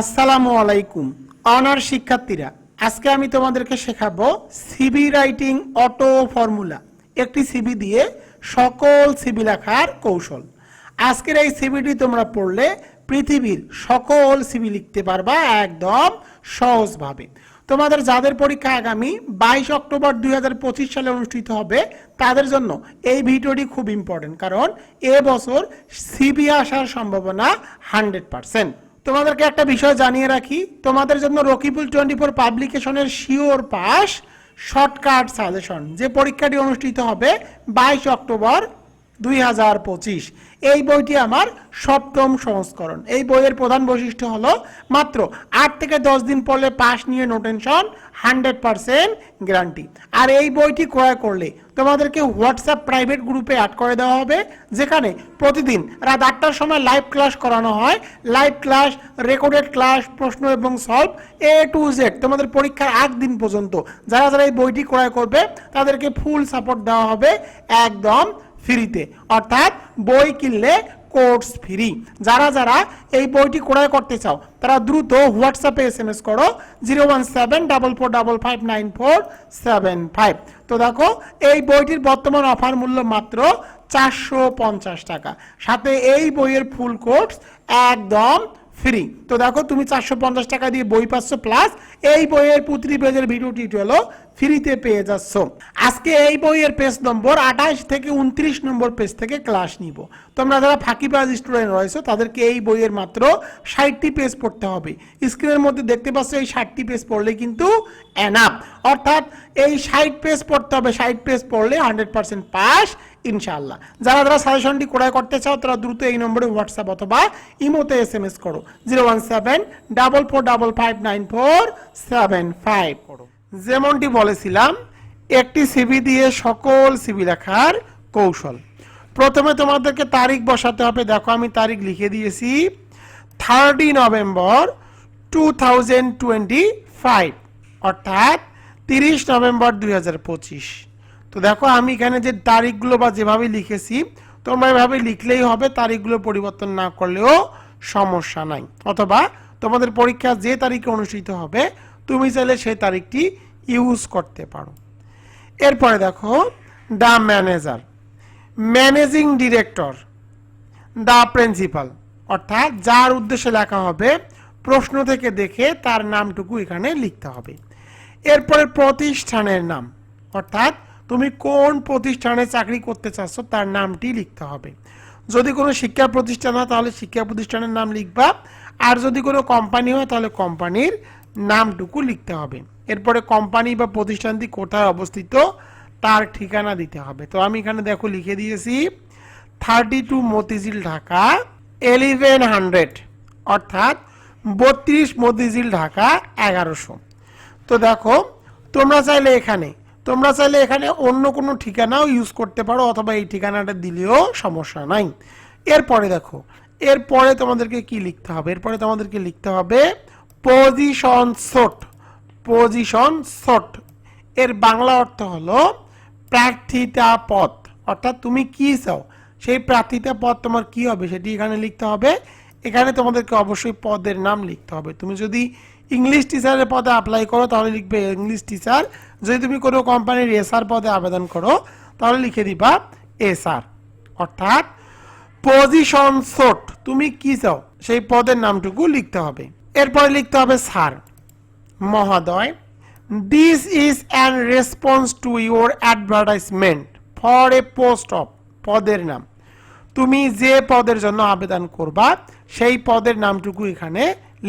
আসসালামু আলাইকুম অনার শিক্ষার্থীরা, আজকে আমি তোমাদেরকে শেখাবো সিবি রাইটিং অটো ফর্মুলা একটি সিবি দিয়ে সকল সিবি লেখার কৌশল। আজকের এই সিবিটি তোমরা পড়লে পৃথিবীর সকল সিবি লিখতে পারবা একদম সহজভাবে। তোমাদের যাদের পরীক্ষা আগামী বাইশ অক্টোবর দুই হাজার পঁচিশ সালে অনুষ্ঠিত হবে, তাদের জন্য এই ভিডিওটি খুব ইম্পর্টেন্ট কারণ এবছর সিবি আসার সম্ভাবনা হান্ড্রেড পার্সেন্ট তোমাদেরকে একটা বিষয় জানিয়ে রাখি। তোমাদের জন্য রকিবুল টোয়েন্টি ফোর পাবলিকেশনের শিওর পাস শর্টকাট সাজেশন যে পরীক্ষাটি অনুষ্ঠিত হবে বাইশ অক্টোবর দুই হাজার পঁচিশ। এই বইটি আমার সপ্তম সংস্করণ। এই বইয়ের প্রধান বৈশিষ্ট্য হলো মাত্র আট থেকে দশ দিন পড়লে পাস নিয়ে no tension hundred percent guarantee. আর এই বইটি ক্রয় করলে তোমাদেরকে হোয়াটসঅ্যাপ প্রাইভেট গ্রুপে অ্যাড করে দেওয়া হবে, যেখানে প্রতিদিন রাত আটটার সময় লাইভ ক্লাস করানো হয়। লাইভ ক্লাস, রেকর্ডেড ক্লাস, প্রশ্ন এবং সলভ এ টু জেড তোমাদের পরীক্ষার আগ দিন পর্যন্ত যারা যারা এই বইটি ক্রয় করবে, তাদেরকে ফুল সাপোর্ট দেওয়া হবে একদম ফ্রিতে। অর্থাৎ বই কিনলে কোর্স ফ্রি। যারা যারা এই বইটি ক্রয় করতে চাও, তারা দ্রুত হোয়াটসঅ্যাপে এস এম এস করো zero one seven double four double five nine four seven five. তো দেখো, এই বইটির বর্তমান অফার মূল্য মাত্র চারশো পঞ্চাশ টাকা। সাথে এই বইয়ের ফুল কোর্স একদম ফ্রি তো দেখো, তুমি চারশো পঞ্চাশ টাকা দিয়ে বই পাচ্ছ প্লাস এই বইয়ের প্রতিটি পেজের ভিডিও টিউটোরিয়ালও ফ্রিতে পেয়ে যাচ্ছ। আজকে এই বইয়ের পেজ নম্বর আঠাশ থেকে উনত্রিশ নম্বর পেজ থেকে ক্লাস নিব। তোমরা যারা ফাঁকিবাজ স্টুডেন্ট রয়েছে, তাদেরকে এই বইয়ের মাত্র ষাটটি পেজ পড়তে হবে। স্ক্রিনের মধ্যে দেখতে পাচ্ছ, এই ষাটটি পেজ পড়লে কিন্তু অ্যানাপ অর্থাৎ এই ষাট পেজ পড়তে হবে। ষাট পেজ পড়লে হান্ড্রেড পার্সেন্ট পাস ইনশাআল্লাহ। যারা যারা সাজেশনটি ক্রয় করতে চাও তারা দ্রুত এই নম্বরে হোয়াটসঅ্যাপ অথবা ইমোতে এস এম এস করো। Zero one seven double four double five nine four seven five করো। যেমনটি বলেছিলাম একটি সিবি দিয়ে সকল সিবি লেখার কৌশল। প্রথমে তোমাদেরকে তারিখ বসাতে হবে। দেখো আমি তারিখ লিখে দিয়েছি। Thirty November two thousand twenty five অর্থাৎ তিরিশ নভেম্বর দুই হাজার পঁচিশ। তো দেখো, আমি এখানে যে তারিখগুলো বা যেভাবে লিখেছি, তোমরা এভাবে লিখলেই হবে, তারিখগুলো পরিবর্তন না করলেও সমস্যা নাই। অথবা তোমাদের পরীক্ষা যে তারিখে অনুষ্ঠিত হবে, তুমি চাইলে সেই তারিখটি ইউজ করতে পারো। এরপরে দেখো the manager managing director the principal অর্থাৎ যার উদ্দেশ্যে লেখা হবে, প্রশ্ন থেকে দেখে তার নামটুকু এখানে লিখতে হবে। এরপরে প্রতিষ্ঠানের নাম, অর্থাৎ তুমি কোন প্রতিষ্ঠানে চাকরি করতে চাচ্ছ তার নামটি লিখতে হবে। যদি কোনো শিক্ষা প্রতিষ্ঠান হয় তাহলে শিক্ষা প্রতিষ্ঠানের নাম লিখবা। আর যদি কোনো কোম্পানি হয় তাহলে কোম্পানির নামটুকু লিখতে হবে। এরপরে কোম্পানি বা প্রতিষ্ঠানটি কোথায় অবস্থিত তার ঠিকানা দিতে হবে। তো আমি এখানে দেখো লিখে দিয়েছি, thirty two Motijheel Dhaka, eleven hundred, অর্থাৎ বত্রিশ মতিঝিল ঢাকা এগারোশো। তো দেখো, তোমরা চাইলে এখানে তোমরা চাইলে এখানে অন্য কোনো ঠিকানাও ইউজ করতে পারো, অথবা এই ঠিকানাটা দিলেও সমস্যা নাই। এরপরে দেখো, এরপরে তোমাদেরকে কি লিখতে হবে? এরপরে তোমাদেরকে লিখতে হবে পজিশন শট পজিশন শট এর বাংলা অর্থ হলো প্রার্থিতা পদ অর্থাৎ তুমি কি চাও? সেই প্রার্থিতা পদ তোমার কি হবে সেটি এখানে লিখতে হবে। এখানে তোমাদেরকে অবশ্যই পদের নাম লিখতে হবে। তুমি যদি ইংলিশ টিচারের পদে অ্যাপ্লাই করো, তাহলে লিখবে ইংলিশ টিচার যদি তুমি কোনো কোম্পানির এসআর পদে আবেদন করো, তাহলে লিখে দিবা এসআর অর্থাৎ পজিশন শট তুমি কি চাও? সেই পদের নামটুকু লিখতে হবে। এরপরে লিখতে হবে স্যার। মহোদয় this is an response to your advertisement for a post of পদের নাম। তুমি যে পদের জন্য আবেদন করবা, সেই পদের নামটুকু এখানে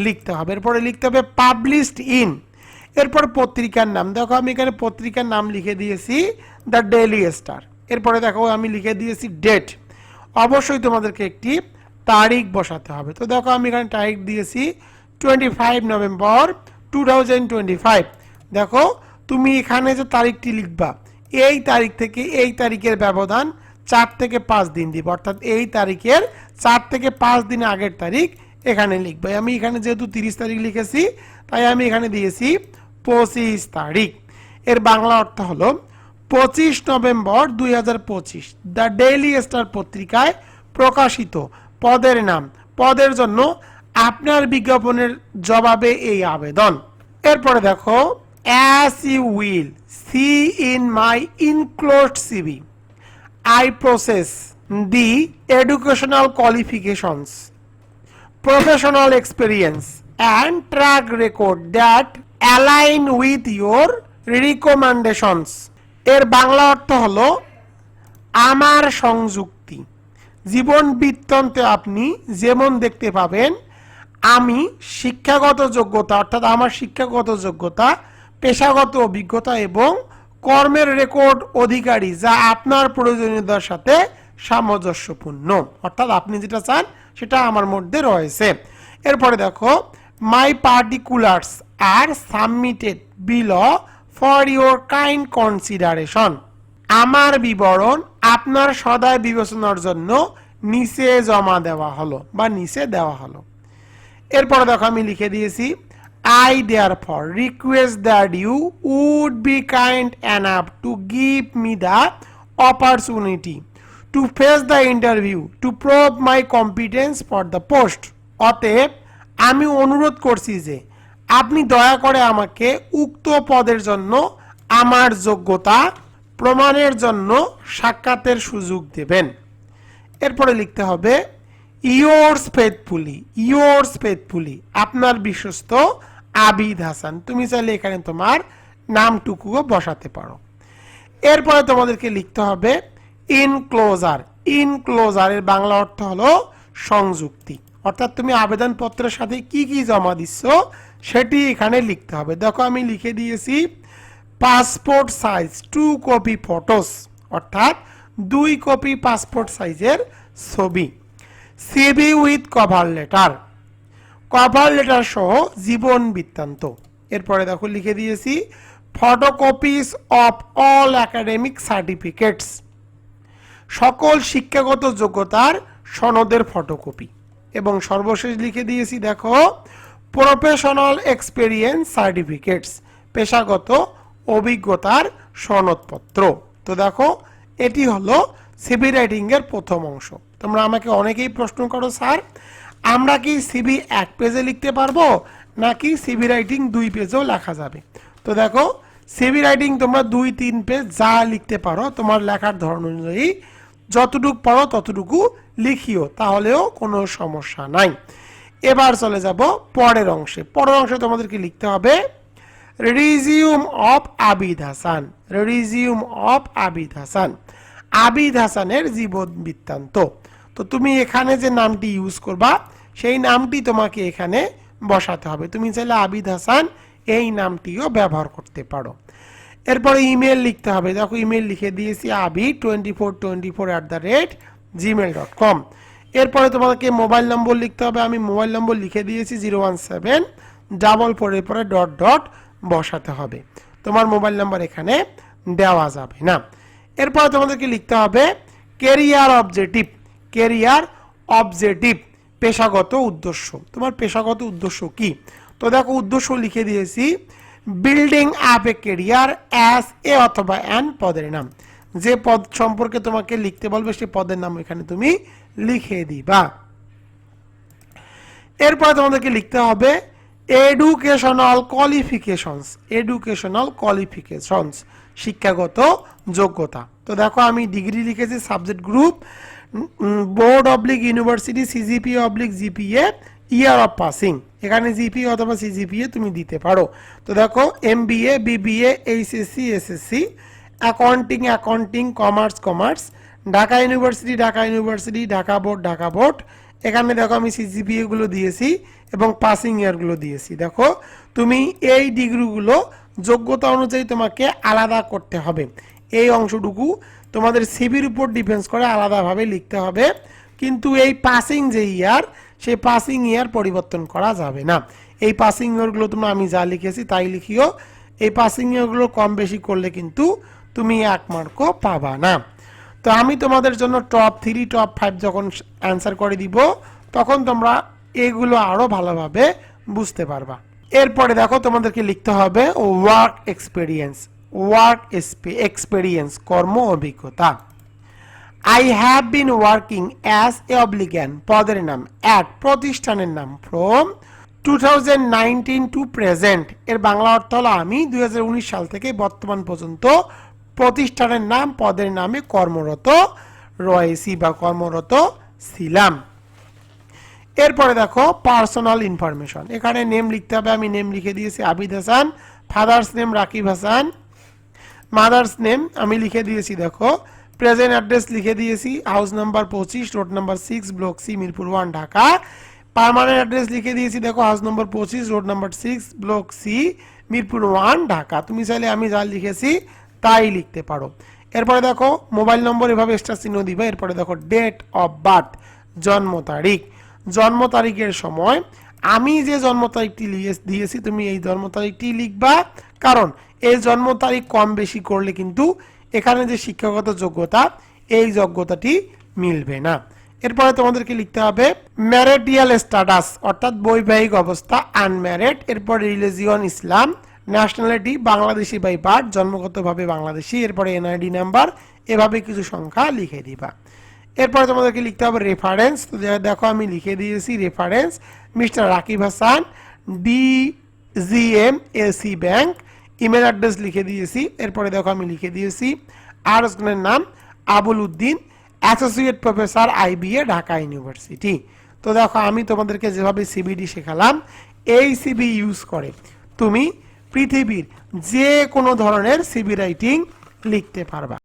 লিখতে হবে। এরপরে লিখতে হবে পাবলিশড ইন এরপর পত্রিকার নাম। দেখো, আমি এখানে পত্রিকার নাম লিখে দিয়েছি, দ্য ডেইলি স্টার। এরপরে দেখো, আমি লিখে দিয়েছি ডেট। অবশ্যই তোমাদেরকে একটি তারিখ বসাতে হবে। তো দেখো, আমি এখানে তারিখ দিয়েছি twenty five November two thousand twenty five দেখো, তুমি এখানে যে তারিখটি লিখবা, এই তারিখ থেকে এই তারিখের ব্যবধান চার থেকে পাঁচ দিন দিব। অর্থাৎ এই তারিখের চার থেকে পাঁচ দিন আগের তারিখ এখানে লিখবে। আমি এখানে যেহেতু তিরিশ তারিখ লিখেছি, তাই আমি এখানে দিয়েছি পঁচিশ তারিখ। এর বাংলা অর্থ হলো পঁচিশ নভেম্বর দুই হাজার পঁচিশ, দ্য ডেইলি স্টার পত্রিকায় প্রকাশিত। পদের নাম, পদের জন্য আপনার বিজ্ঞাপনের জবাবে এই আবেদন। এরপরে দেখো as you will see in my enclosed CV I process the educational qualifications professional experience and track record that align with your recommendations. এর বাংলা অর্থ হলো, আমার সংযুক্তি। জীবন বৃত্তান্তে আপনি যেমন দেখতে পাবেন, আমি শিক্ষাগত যোগ্যতা, অর্থাৎ আমার শিক্ষাগত যোগ্যতা, পেশাগত অভিজ্ঞতা এবং কর্মের রেকর্ড অধিকারী, যা আপনার প্রয়োজনীয়তার সাথে সামঞ্জস্যপূর্ণ। অর্থাৎ আপনি যেটা চান, সেটা আমার মধ্যে রয়েছে। এরপরে দেখো my particulars are submitted bill for your kind consideration আমার বিবরণ আপনার সদায় বিবেচনার জন্য নিচে জমা দেওয়া হলো বা নিচে দেওয়া হলো। এরপরে দেখো আমি লিখে দিয়েছি I therefore request that you would be kind enough to give me the opportunity to face the interview to prove my competence for the post অতএব আমি অনুরোধ করছি যে আপনি দয়া করে আমাকে উক্ত পদের জন্য আমার যোগ্যতা প্রমাণের জন্য সাক্ষাতের সুযোগ দেবেন। এরপরে লিখতে হবে ইয়োর্স ফেথফুলি ইয়োর্স ফেথফুলি আপনার বিশ্বস্ত আবিদ হাসান। তুমি চাইলে এখানে তোমার নামটুকুও বসাতে পারো। এরপরে তোমাদেরকে লিখতে হবে ইনক্লোজার ইনক্লোজারের বাংলা অর্থ হলো সংযুক্তি। অর্থাৎ তুমি আবেদনপত্রের সাথে কি কি জমা দিচ্ছ সেটি এখানে লিখতে হবে। দেখো আমি লিখে দিয়েছি passport size two copy photos অর্থাৎ দুই কপি পাসপোর্ট সাইজের ছবি। CV with cover letter cover letter সহ জীবন বৃত্তান্ত। এরপরে দেখো লিখে দিয়েছি photocopies of all academic certificates সকল শিক্ষাগত যোগ্যতার সনদের ফটোকপি এবং সর্বশেষ লিখে দিয়েছি, দেখো প্রফেশনাল এক্সপেরিয়েন্স সার্টিফিকেটস, পেশাগত অভিজ্ঞতার সনদপত্র। তো দেখো, এটি হলো সিবি রাইটিং এর প্রথম অংশ। তোমরা আমাকে অনেকেই প্রশ্ন করো, স্যার, আমরা কি সিবি এক পেজে লিখতে পারব, নাকি সিবি রাইটিং দুই পেজেও লেখা যাবে? তো দেখো সিবি রাইটিং তোমরা দুই, তিন পেজ যা লিখতে পারো, তোমার লেখার ধরন অনুযায়ী যতটুকু পারো ততটুকু লিখিও, তাহলেও কোনো সমস্যা নাই। এবার চলে যাব পরের অংশে। পরের অংশে তোমাদেরকে লিখতে হবে, resume of Abid Hasan. Resume of Abid Hasan. Abid হাসানের জীবন বৃত্তান্ত। তো তুমি এখানে যে নামটি ইউজ করবা, সেই নামটি তোমাকে এখানে বসাতে হবে। তুমি চাইলে আবিদ হাসান এই নামটিও ব্যবহার করতে পারো। এরপরে ইমেল লিখতে হবে। দেখো ইমেল লিখে দিয়েছি Abi twenty four twenty four at the rate Gmail dot com এরপরে তোমাদেরকে মোবাইল নম্বর লিখতে হবে। আমি মোবাইল নম্বর লিখে দিয়েছি জিরো ওয়ান সেভেন, ডাবল ফোরের পরে ডট ডট বসাতে হবে। তোমার মোবাইল নাম্বার এখানে দেওয়া যাবে না। এরপরে তোমাদেরকে লিখতে হবে কেরিয়ার অবজেক্টিভ কেরিয়ার অবজেক্টিভ পেশাগত উদ্দেশ্য। তোমার পেশাগত উদ্দেশ্য কি? তো দেখো, উদ্দেশ্য লিখে দিয়েছি building up a career as a অথবা অ্যান পদের নাম। যে পদ সম্পর্কে তোমাকে লিখতে বলবে সেই পদের নাম এখানে তুমি লিখে দিবা। এরপর তোমাদেরকে লিখতে হবে এডুকেশনাল কোয়ালিফিকেশনস এডুকেশনাল কোয়ালিফিকেশনস শিক্ষাগত যোগ্যতা। তো দেখো আমি ডিগ্রি লিখেছি subject group board oblique university CGP oblique GPA year of passing এখানে জিপি অথবা সিজিপিএ তুমি দিতে পারো। তো দেখো MBA BBA HSC SSC accounting accounting commerce commerce Dhaka university Dhaka university, Dhaka board Dhaka board. এখানে দেখো আমি সিজিপিএ গুলো দিয়েছি এবং পাসিং ইয়ারগুলো দিয়েছি। দেখো, তুমি এই ডিগ্রিগুলো যোগ্যতা অনুযায়ী তোমাকে আলাদা করতে হবে। এই অংশটুকু তোমাদের সিবির উপর ডিফেন্স করে আলাদাভাবে লিখতে হবে। কিন্তু এই পাসিং যে ইয়ার সেই পাসিং ইয়ার পরিবর্তন করা যাবে না। এই পাসিং ইয়ারগুলো তোমরা, আমি যা লিখেছি তাই লিখিও। এই পাসিং ইয়ারগুলো কম বেশি করলে কিন্তু তুমি এক মার্কও পাবা না। তো আমি তোমাদের জন্য টপ থ্রি টপ ফাইভ যখন অ্যান্সার করে দিব, তখন তোমরা এগুলো আরও ভালোভাবে বুঝতে পারবা। এরপরে দেখো তোমাদেরকে লিখতে হবে ওয়ার্ক এক্সপিরিয়েন্স ওয়ার্ক এক্সপিরিয়েন্স কর্ম অভিজ্ঞতা। I have been working as a অবলিগ্যান পদের নাম অ্যাট প্রতিষ্ঠানের নাম ফ্রম টু টু প্রেজেন্ট এর বাংলা অর্থ হলো আমি দুই হাজার উনিশ সাল থেকে বর্তমান পর্যন্ত প্রতিষ্ঠানের নাম, পদের নামে কর্মরত রয়েছি বা কর্মরত ছিলাম। এরপরে দেখো পার্সোনাল ইনফরমেশন এখানে নেম লিখতে হবে, আমি নেম লিখে দিয়েছি, Abid Hasan father's name Rakib Hasan mother's name আমি লিখে দিয়েছি, দেখো প্রেজেন্ট অ্যাড্রেস লিখে দিয়েছি হাউস নাম্বার পঁচিশ road number six block C Mirpur one Dhaka. Permanent address লিখে দিয়েছি, দেখো হাউস নম্বর পঁচিশ road number six block C Mirpur one Dhaka. তুমি চাইলে আমি যা লিখেছি তাই লিখতে পারো। এরপরে দেখো, মোবাইল নম্বর এভাবে এক্সট্রা চিহ্ন দিবে। এরপরে দেখো ডেট অফ বার্থ জন্ম তারিখ। জন্ম তারিখের সময় আমি যে জন্ম তারিখটি দিয়েছি, তুমি এই জন্ম তারিখটি লিখবা। কারণ এই জন্ম তারিখ কম বেশি করলে কিন্তু এখানে যে শিক্ষাগত যোগ্যতা, এই যোগ্যতাটি মিলবে না। এরপরে তোমাদেরকে লিখতে হবে ম্যারেডিয়াল স্ট্যাটাস অর্থাৎ বৈবাহিক অবস্থা আনম্যারেড এরপর religion Islam nationality Bangladeshi by birth জন্মগতভাবে বাংলাদেশি, এরপরে এনআইডি নাম্বার এভাবে কিছু সংখ্যা লিখে দিবা। এরপরে তোমাদেরকে লিখতে হবে রেফারেন্স তো দেখো আমি লিখে দিয়েছি reference mister Rakib Hasan D G M AC bank email address লিখে দিয়েছি, এরপরে দেখো আমি লিখে দিয়েছি আর একজনের নাম, Abul Uddin associate professor IBA Dhaka university তো দেখো আমি তোমাদেরকে যেভাবে সিবিডি শেখালাম, এই সিবি ইউজ করে, তুমি পৃথিবীর যে কোনো ধরনের সিবি রাইটিং লিখতে পারবা।